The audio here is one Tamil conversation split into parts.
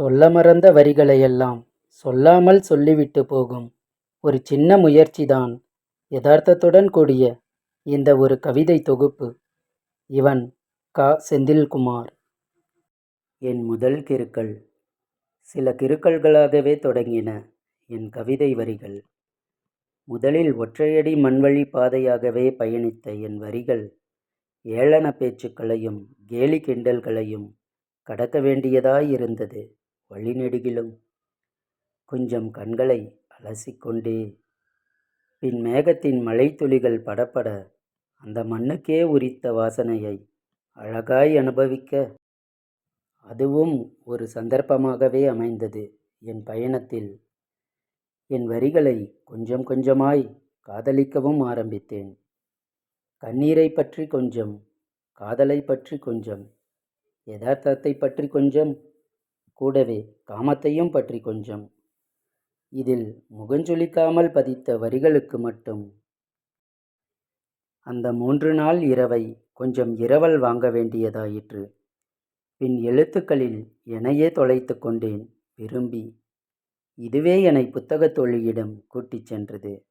சொல்ல மறந்த வரிகளையெல்லாம் சொல்லாமல் சொல்லிவிட்டு போகும் ஒரு சின்ன முயற்சிதான் யதார்த்தத்துடன் கூடிய இந்த ஒரு கவிதை தொகுப்பு. இவன் க. செந்தில்குமார். என் முதல் கிருக்கள் சில கிருக்கள்களாகவே தொடங்கின என் கவிதை வரிகள். முதலில் ஒற்றையடி மண்வழி பாதையாகவே பயணித்த என் வரிகள் ஏளனப் பேச்சுக்களையும் கேலி கிண்டல்களையும் கடக்க வேண்டியதாயிருந்தது வழிநெடுகிலும். கொஞ்சம் கண்களை அலசிக்கொண்டே. பின் மேகத்தின் மழைத்துளிகள் படப்பட அந்த மண்ணுக்கே உரித்த வாசனையை அழகாய் அனுபவிக்க. அதுவும் ஒரு சந்தர்ப்பமாகவே அமைந்தது என் பயணத்தில். என் வரிகளை கொஞ்சம் கொஞ்சமாய் காதலிக்கவும் ஆரம்பித்தேன். கண்ணீரைப் பற்றி கொஞ்சம், காதலைப் பற்றி கொஞ்சம், யதார்த்தத்தை பற்றி கொஞ்சம், கூடவே காமத்தையும் பற்றி கொஞ்சம். இதில் முகஞ்சொலிக்காமல் பதித்த வரிகளுக்கு மட்டும் அந்த மூன்று நாள் இரவை கொஞ்சம் இரவல் வாங்க வேண்டியதாயிற்று. பின் எழுத்துக்களில் எனையே தொலைத்து கொண்டேன் விரும்பி. இதுவே என்னை புத்தகத் தோழியிடம் கூட்டிச் சென்றது.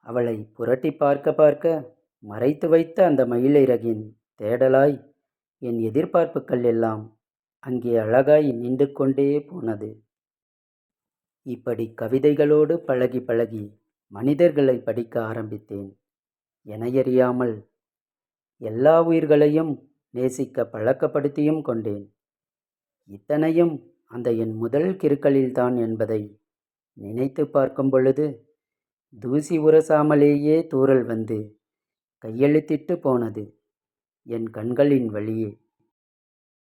அவளை புரட்டிப் பார்க்க பார்க்க மறைத்து வைத்த அந்த மயிலிறகின் தேடலாய் என் எதிர்பார்ப்புக்கள் எல்லாம் அங்கே அழகாய் நீண்டு கொண்டே போனது. இப்படிக் கவிதைகளோடு பழகிப் பழகி மனிதர்களைப் படிக்க ஆரம்பித்தேன் எனையறியாமல். எல்லா உயிர்களையும் நேசிக்க பழக்கப்படுத்தியும் கொண்டேன். இத்தனையும் அந்த என் முதல் கிருக்களில்தான் என்பதை நினைத்து பார்க்கும் பொழுது தூசி உரசாமலேயே தூறல் வந்து கையெழுத்திட்டுப் போனது என் கண்களின் வழியே.